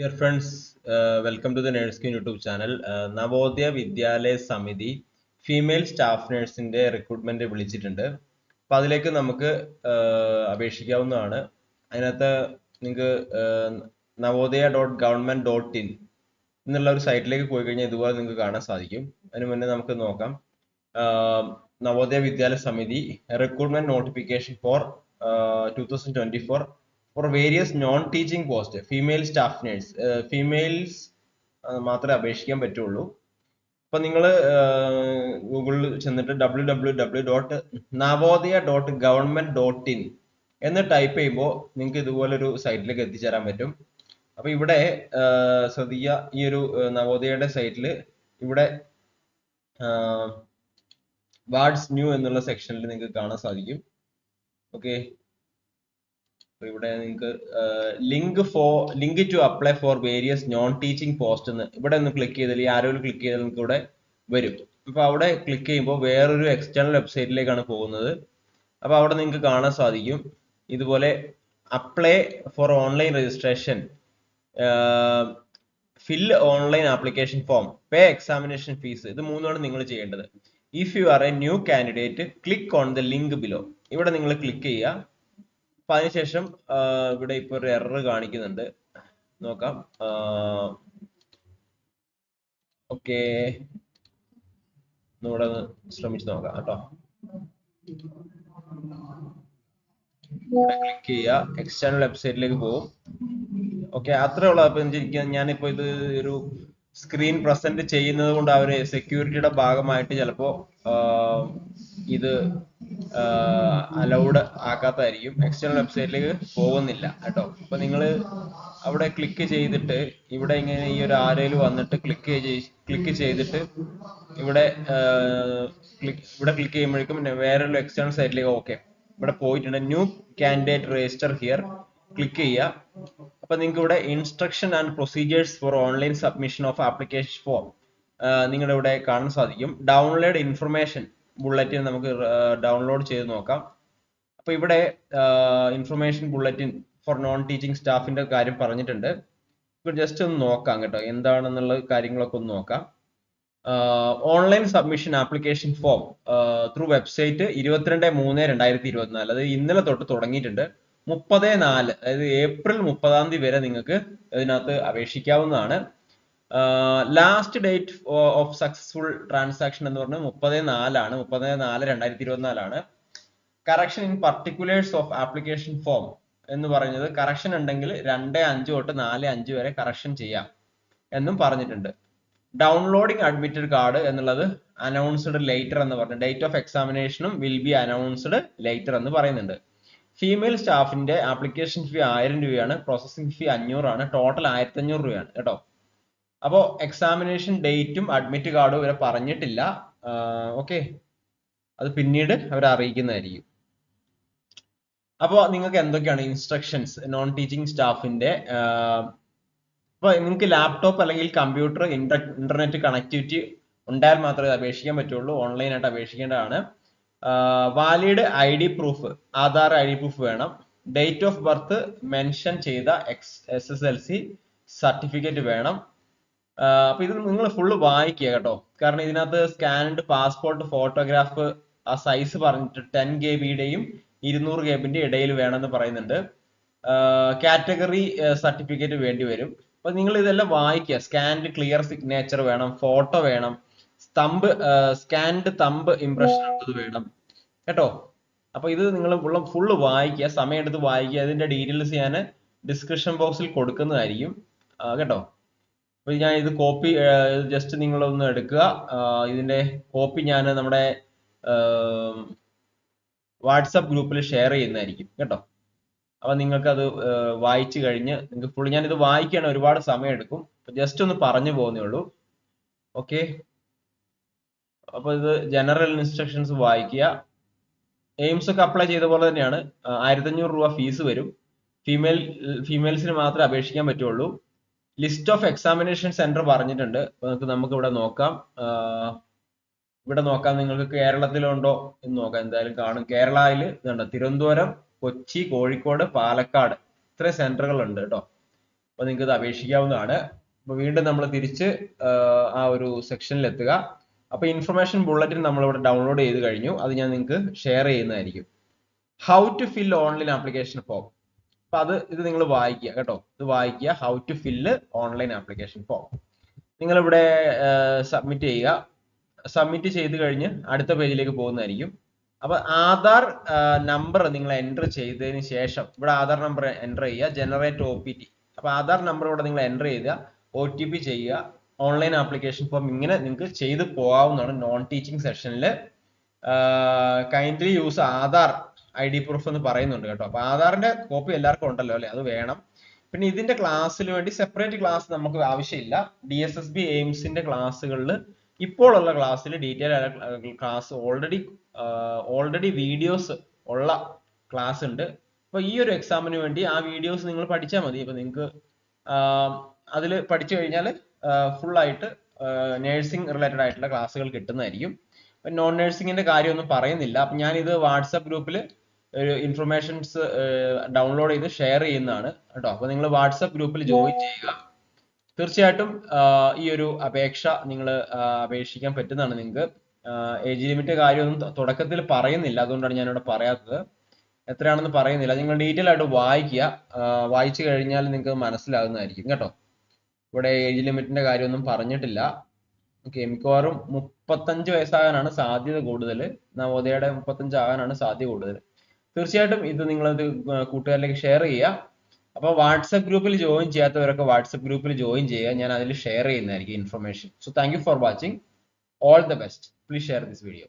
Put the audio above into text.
Dear friends welcome to the നേഴ്സ്കിൻ YouTube channel. Navodaya Vidyalaya Samiti female staff നഴ്സിന്റെ recruitment വിളിച്ചിട്ടുണ്ട്. അപ്പൊ അതിലേക്ക് നമുക്ക് uh, അപേക്ഷിക്കാവുന്നതാണ്. അതിനകത്ത് നിങ്ങൾക്ക് Navodaya dot government dot in എന്നുള്ള ഒരു സൈറ്റിലേക്ക് പോയി കഴിഞ്ഞാൽ ഇതുപോലെ നിങ്ങൾക്ക് കാണാൻ സാധിക്കും. അതിന് മുന്നേ നമുക്ക് നോക്കാം. Navodaya Vidyalaya Samiti recruitment notification for two thousand twenty four for various non teaching post female staff nurse females മാത്രമേ അപേക്ഷിക്കാൻ പറ്റുള്ളൂ. ഇപ്പൊ നിങ്ങൾ ഗൂഗിളിൽ ചെന്നിട്ട് W W W dot Navodaya dot government dot in എന്ന് ടൈപ്പ് ചെയ്യുമ്പോൾ നിങ്ങൾക്ക് ഇതുപോലൊരു സൈറ്റിലേക്ക് എത്തിച്ചേരാൻ പറ്റും. അപ്പൊ ഇവിടെ ശ്രദ്ധിക്കുക ഈ ഒരു നവോദയയുടെ സൈറ്റിൽ ഇവിടെ വാർഡ്സ് ന്യൂ എന്നുള്ള സെക്ഷനിൽ നിങ്ങൾക്ക് കാണാൻ സാധിക്കും. ഓക്കെ ഇവിടെ നിങ്ങൾക്ക് link for link to apply for various non teaching post എന്ന് ഇവിടെ ഒന്ന് ക്ലിക്ക് ചെയ്താൽ ഈ ആരോയിൽ ക്ലിക്ക് ചെയ്താൽ നിങ്ങൾക്ക് ഇവിടെ വരും. അപ്പൊ അവിടെ ക്ലിക്ക് ചെയ്യുമ്പോൾ വേറൊരു എക്സ്റ്റേണൽ വെബ്സൈറ്റിലേക്കാണ് പോകുന്നത്. അപ്പൊ അവിടെ നിങ്ങൾക്ക് കാണാൻ സാധിക്കും. ഇതുപോലെ apply for online registration fill online application form pay examination fees ഇത് മൂന്നുമാണ് നിങ്ങൾ ചെയ്യേണ്ടത്. If you are a new candidate click on the link below ഇവിടെ നിങ്ങൾ ക്ലിക്ക് ചെയ്യുക. അപ്പൊ അതിനുശേഷം ഇവിടെ ഇപ്പൊ ഒരു എറർ കാണിക്കുന്നുണ്ട്. നോക്കാം. ഓക്കെ നമ്മുടെ ശ്രമിച്ചു നോക്കാം കേട്ടോ. ക്ലിക്ക് ചെയ്യുക. എക്സ്റ്റേണൽ വെബ്സൈറ്റിലേക്ക് പോകും. ഓക്കെ അത്രേ ഉള്ളൂ. അപ്പൊ ഞാനിപ്പോ ഇത് ഒരു സ്ക്രീൻ പ്രസന്റ് ചെയ്യുന്നത് കൊണ്ട് അവർ സെക്യൂരിറ്റിയുടെ ഭാഗമായിട്ട് ചിലപ്പോ ഇത് അലൗഡ് ആക്കാത്തതായിരിക്കും എക്സ്റ്റേണൽ വെബ്സൈറ്റിലേക്ക് പോകുന്നില്ല കേട്ടോ. അപ്പൊ നിങ്ങൾ അവിടെ ക്ലിക്ക് ചെയ്തിട്ട് ഇവിടെ ഇങ്ങനെ ഈ ഒരു ആരയിൽ വന്നിട്ട് ക്ലിക്ക് ക്ലിക്ക് ചെയ്തിട്ട് ഇവിടെ ഇവിടെ ക്ലിക്ക് ചെയ്യുമ്പോഴേക്കും വേറൊരു എക്സ്റ്റേണൽ സൈറ്റിലേക്ക് ഓക്കെ ഇവിടെ പോയിട്ടുണ്ട്. New candidate register here click ചെയ്യുക. അപ്പൊ നിങ്ങൾക്ക് ഇവിടെ instruction and procedures for online submission of application form നിങ്ങളുടെ ഇവിടെ കാണാൻ സാധിക്കും. ഡൗൺലോഡ് ഇൻഫർമേഷൻ ബുള്ളറ്റിൻ നമുക്ക് ഡൗൺലോഡ് ചെയ്ത് നോക്കാം. അപ്പൊ ഇവിടെ information bulletin for non teaching സ്റ്റാഫിന്റെ കാര്യം പറഞ്ഞിട്ടുണ്ട്. ഇപ്പൊ ജസ്റ്റ് ഒന്ന് നോക്കാം കേട്ടോ എന്താണെന്നുള്ള കാര്യങ്ങളൊക്കെ ഒന്ന് നോക്കാം. Online submission application form through website ഇരുപത്തിരണ്ട് മൂന്ന് രണ്ടായിരത്തി ഇരുപത്തിനാല് അത് ഇന്നലെ തൊട്ട് തുടങ്ങിയിട്ടുണ്ട്. മുപ്പത് നാല് അതായത് ഏപ്രിൽ മുപ്പതാം തീയതി വരെ നിങ്ങൾക്ക് ഇതിനകത്ത് അപേക്ഷിക്കാവുന്നതാണ്. Last date of successful transaction എന്ന് പറഞ്ഞാൽ മുപ്പത് നാലാണ്. മുപ്പത് നാല് രണ്ടായിരത്തി ഇരുപത്തിനാലാണ്. Correction in particulars of application form എന്ന് പറയുന്നത് കറക്ഷൻ ഉണ്ടെങ്കിൽ രണ്ട് അഞ്ച് തൊട്ട് നാല് അഞ്ച് വരെ കറക്ഷൻ ചെയ്യാം എന്നും പറഞ്ഞിട്ടുണ്ട്. ഡൗൺലോഡിംഗ് അഡ്മിറ്റഡ് കാർഡ് എന്നുള്ളത് അനൗൺസ്ഡ് ലേറ്റർ എന്ന് പറഞ്ഞു. ഡേറ്റ് ഓഫ് എക്സാമിനേഷനും വിൽ ബി അനൗൺസ്ഡ് ലേറ്റർ എന്ന് പറയുന്നുണ്ട്. ഫീമെയിൽ സ്റ്റാഫിന്റെ ആപ്ലിക്കേഷൻ ഫീ ആയിരം രൂപയാണ്. പ്രോസസ്സിംഗ് ഫീ അഞ്ഞൂറാണ് ടോട്ടൽ ആയിരത്തി അഞ്ഞൂറ് രൂപയാണ്. കേട്ടോ? അപ്പോൾ എക്സാമിനേഷൻ ഡേറ്റും അഡ്മിറ്റ് കാർഡും ഇവരെ പറഞ്ഞിട്ടില്ല. ഓക്കെ അത് പിന്നീട് അവരെ അറിയിക്കുന്നതായിരിക്കും. അപ്പോൾ നിങ്ങൾക്ക് എന്തൊക്കെയാണ് ഇൻസ്ട്രക്ഷൻസ് നോൺ ടീച്ചിങ് സ്റ്റാഫിന്റെ അപ്പോൾ നിങ്ങൾക്ക് ലാപ്ടോപ്പ് അല്ലെങ്കിൽ കമ്പ്യൂട്ടർ ഇന്റർനെറ്റ് കണക്ടിവിറ്റി ഉണ്ടായാൽ മാത്രമേ അപേക്ഷിക്കാൻ പറ്റുള്ളൂ. ഓൺലൈനായിട്ട് അപേക്ഷിക്കേണ്ടതാണ്. Valid I D proof Aadhaar I D proof വേണം. ഡേറ്റ് ഓഫ് ബർത്ത് മെൻഷൻ ചെയ്ത X S S L C certificate വേണം. അപ്പൊ ഇത് നിങ്ങൾ ഫുള്ള് വായിക്കുക കേട്ടോ. കാരണം ഇതിനകത്ത് സ്കാൻഡ് പാസ്പോർട്ട് ഫോട്ടോഗ്രാഫ് ആ സൈസ് പറഞ്ഞിട്ട് ടെൻ കെ ബിയുടെയും ഇരുന്നൂറ് കെ ബിന്റെ ഇടയിൽ വേണമെന്ന് പറയുന്നുണ്ട്. കാറ്റഗറി സർട്ടിഫിക്കറ്റ് വേണ്ടി വരും. അപ്പൊ നിങ്ങൾ ഇതെല്ലാം വായിക്കുക. സ്കാൻഡ് ക്ലിയർ സിഗ്നേച്ചർ വേണം ഫോട്ടോ വേണം തമ്പ് സ്കാൻഡ് തമ്പ് ഇംപ്രഷൻ വേണം. കേട്ടോ? അപ്പൊ ഇത് നിങ്ങൾ ഫുള്ള് ഫുള്ള് വായിക്കുക. സമയം എടുത്ത് വായിക്കുക. അതിന്റെ ഡീറ്റെയിൽസ് ഞാൻ ഡിസ്ക്രിപ്ഷൻ ബോക്സിൽ കൊടുക്കുന്നതായിരിക്കും. കേട്ടോ? അപ്പൊ ഞാൻ ഇത് കോപ്പി ജസ്റ്റ് നിങ്ങൾ ഒന്ന് എടുക്കുക. ഇതിന്റെ കോപ്പി ഞാൻ നമ്മുടെ വാട്സപ്പ് ഗ്രൂപ്പിൽ ഷെയർ ചെയ്യുന്നതായിരിക്കും കേട്ടോ? അപ്പൊ നിങ്ങൾക്ക് അത് വായിച്ചു കഴിഞ്ഞ് നിങ്ങൾക്ക് ഫുൾ ഞാൻ ഇത് വായിക്കുകയാണ് ഒരുപാട് സമയം എടുക്കും ജസ്റ്റ് ഒന്ന് പറഞ്ഞു പോകുന്നേ ഉള്ളൂ. ഓക്കെ അപ്പൊ ഇത് ജനറൽ ഇൻസ്ട്രക്ഷൻസ് വായിക്കുക. എയിംസ് ഒക്കെ അപ്ലൈ ചെയ്ത പോലെ തന്നെയാണ്. ആയിരത്തി അഞ്ഞൂറ് രൂപ ഫീസ് വരും. ഫീമെയിൽ ഫീമെയിൽസിന് മാത്രമേ അപേക്ഷിക്കാൻ പറ്റുള്ളൂ. ലിസ്റ്റ് ഓഫ് എക്സാമിനേഷൻ സെന്റർ പറഞ്ഞിട്ടുണ്ട്. നമുക്ക് നമുക്ക് ഇവിടെ നോക്കാം. ഇവിടെ നോക്കാം നിങ്ങൾക്ക് കേരളത്തിലുണ്ടോ എന്ന് നോക്കാം. എന്തായാലും കാണും. കേരളയിൽ ഇതുണ്ട്. തിരുവനന്തപുരം കൊച്ചി കോഴിക്കോട് പാലക്കാട്. ഇത്രയും സെന്ററുകൾ ഉണ്ട് കേട്ടോ. അപ്പൊ നിങ്ങൾക്ക് ഇത് അപേക്ഷിക്കാവുന്നതാണ്. അപ്പൊ വീണ്ടും നമ്മൾ തിരിച്ച് ആ ഒരു സെക്ഷനിൽ എത്തുക അപ്പൊ ഇൻഫർമേഷൻ ബുള്ളറ്റിൻ നമ്മളിവിടെ ഡൗൺലോഡ് ചെയ്ത് കഴിഞ്ഞു. അത് ഞാൻ നിങ്ങൾക്ക് ഷെയർ ചെയ്യുന്നതായിരിക്കും. How to fill online application form അപ്പൊ അത് ഇത് നിങ്ങൾ വായിക്കുക കേട്ടോ. ഇത് വായിക്കുക. How to fill online application form നിങ്ങൾ ഇവിടെ സബ്മിറ്റ് ചെയ്യുക. സബ്മിറ്റ് ചെയ്ത് കഴിഞ്ഞ് അടുത്ത പേജിലേക്ക് പോകുന്നതായിരിക്കും. അപ്പൊ ആധാർ നമ്പർ നിങ്ങൾ എന്റർ ചെയ്തതിന് ശേഷം ഇവിടെ ആധാർ നമ്പർ എന്റർ ചെയ്യുക. ജനറേറ്റ് ഒ പി ടി അപ്പൊ ആധാർ നമ്പർ ഇവിടെ നിങ്ങൾ എന്റർ ചെയ്യുക. ഒ ടി പി ചെയ്യുക. ഓൺലൈൻ ആപ്ലിക്കേഷൻ ഫോം ഇങ്ങനെ നിങ്ങൾക്ക് ചെയ്ത് പോകാവുന്നതാണ് നോൺ ടീച്ചിങ് സെഷനിൽ kindly use Aadhaar I D proof എന്ന് പറയുന്നുണ്ട് കേട്ടോ. അപ്പൊ ആധാറിന്റെ കോപ്പി എല്ലാവർക്കും ഉണ്ടല്ലോ അല്ലെ? അത് വേണം. പിന്നെ ഇതിന്റെ ക്ലാസ്സിന് വേണ്ടി സെപ്പറേറ്റ് ക്ലാസ് നമുക്ക് ആവശ്യമില്ല. ഡി എസ് എസ് ബി എയിംസിന്റെ ക്ലാസ്സുകളിൽ ഇപ്പോൾ ഉള്ള ക്ലാസ്സിൽ ഡീറ്റെയിൽ ആയ ക്ലാസ് ഓൾറെഡി ഓൾറെഡി വീഡിയോസ് ഉള്ള ക്ലാസ് ഉണ്ട്. അപ്പൊ ഈ ഒരു എക്സാമിന് വേണ്ടി ആ വീഡിയോസ് നിങ്ങൾ പഠിച്ചാൽ മതി. ഇപ്പൊ നിങ്ങൾക്ക് അതിൽ പഠിച്ചു കഴിഞ്ഞാൽ ഫുൾ ആയിട്ട് നേഴ്സിംഗ് റിലേറ്റഡ് ആയിട്ടുള്ള ക്ലാസ്സുകൾ കിട്ടുന്നതായിരിക്കും. നോൺ നേഴ്സിംഗിന്റെ കാര്യമൊന്നും പറയുന്നില്ല. അപ്പൊ ഞാൻ ഇത് വാട്സപ്പ് ഗ്രൂപ്പിൽ ഇൻഫർമേഷൻസ് ഡൗൺലോഡ് ചെയ്ത് ഷെയർ ചെയ്യുന്നതാണ് കേട്ടോ. അപ്പൊ നിങ്ങൾ വാട്സപ്പ് ഗ്രൂപ്പിൽ ജോയിൻ ചെയ്യുക. തീർച്ചയായിട്ടും ഈ ഒരു അപേക്ഷ നിങ്ങൾ അപേക്ഷിക്കാൻ പറ്റുന്നതാണ് നിങ്ങൾക്ക്. ഏജ് ലിമിറ്റ് കാര്യമൊന്നും തുടക്കത്തിൽ പറയുന്നില്ല. അതുകൊണ്ടാണ് ഞാനിവിടെ പറയാത്തത്. എത്രയാണെന്ന് പറയുന്നില്ല. നിങ്ങൾ ഡീറ്റെയിൽ ആയിട്ട് വായിക്കുക. വായിച്ചു കഴിഞ്ഞാൽ നിങ്ങൾക്ക് മനസ്സിലാകുന്നതായിരിക്കും കേട്ടോ. ഇവിടെ ഏജ് ലിമിറ്റിന്റെ കാര്യമൊന്നും പറഞ്ഞിട്ടില്ല. ഓക്കെ മിക്കവാറും മുപ്പത്തഞ്ച് വയസ്സാകാനാണ് സാധ്യത കൂടുതൽ നവോദയയുടെ മുപ്പത്തഞ്ച് ആകാനാണ് സാധ്യത കൂടുതൽ തീർച്ചയായിട്ടും ഇത് നിങ്ങളത് കൂട്ടുകാരിലേക്ക് ഷെയർ ചെയ്യുക. അപ്പോൾ വാട്സപ്പ് ഗ്രൂപ്പിൽ ജോയിൻ ചെയ്യാത്തവരൊക്കെ വാട്സപ്പ് ഗ്രൂപ്പിൽ ജോയിൻ ചെയ്യുക. ഞാൻ അതിൽ ഷെയർ ചെയ്യുന്നതായിരിക്കും information so thank for watching all the best please share this video